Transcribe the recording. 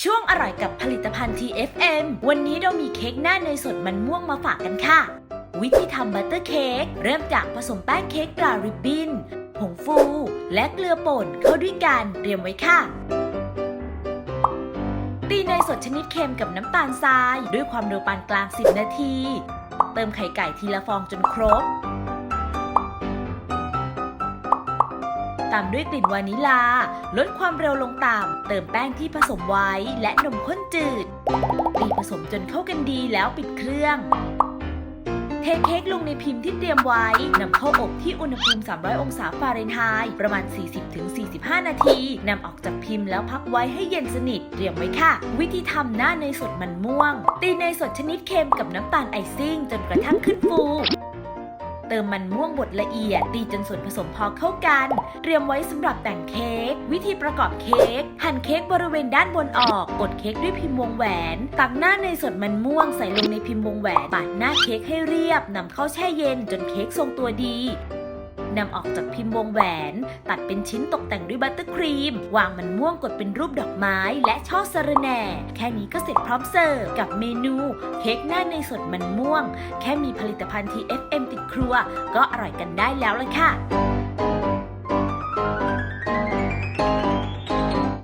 ช่วงอร่อยกับผลิตภัณฑ์ TFM วันนี้เรามีเค้กหน้าเนยสดมันม่วงมาฝากกันค่ะ วิธีทำบัตเตอร์เค้กเริ่มจากผสมแป้งเค้กตราริบบินผงฟู และเกลือป่นเข้าด้วยกันเตรียมไว้ค่ะ ตีเนยสดชนิดเค็มกับน้ำตาลทราย ด้วยความเร็วปานกลาง 10 นาที เติมไข่ไก่ทีละฟองจนครบ ตามด้วยกลิ่นวานิลา ลดความเร็วลงต่ำเติมแป้งที่ผสมไว้ และนมข้นจืดตีผสมจนเข้ากันดีแล้วปิดเครื่อง เทเค้กลงในพิมพ์ที่เตรียมไว้นำเข้าอบที่อุณหภูมิ 300 องศาฟาเรนไฮต์ประมาณ 40-45 นาทีนำออกจากพิมพ์แล้วพักไว้ให้เย็นสนิทเตรียมไว้ค่ะ วิธีทำหน้าเนยสดมันม่วง ตีเนยสดชนิดเค็มกับน้ำตาลไอซิ่ง จนกระทั่งขึ้นฟู เติมมันม่วงบดละเอียดตีจนส่วนผสมพอเข้ากัน เตรียมไว้สำหรับแต่งเค้ก วิธีประกอบเค้ก หั่นเค้กบริเวณด้านบนออก กดเค้กด้วยพิมพ์วงแหวน ตักหน้าในยสดมันม่วงใส่ลงในพิมพ์วงแหวน ปาดหน้าเค้กให้เรียบนำเข้าแช่เย็นจนเค้กทรงตัวดี นำออกจากพิมพ์วงแหวน ตัดเป็นชิ้นตกแต่งด้วยบัตเตอร์ครีม วางมันม่วงกดเป็นรูปดอกไม้ และช่อสระแหน่ แค่นี้ก็เสร็จพร้อมเสิร์ฟกับเมนู เค้กหน้าในสดมันม่วง แค่มีผลิตภัณฑ์ TFM ติดครัว ก็อร่อยกันได้แล้วละค่ะ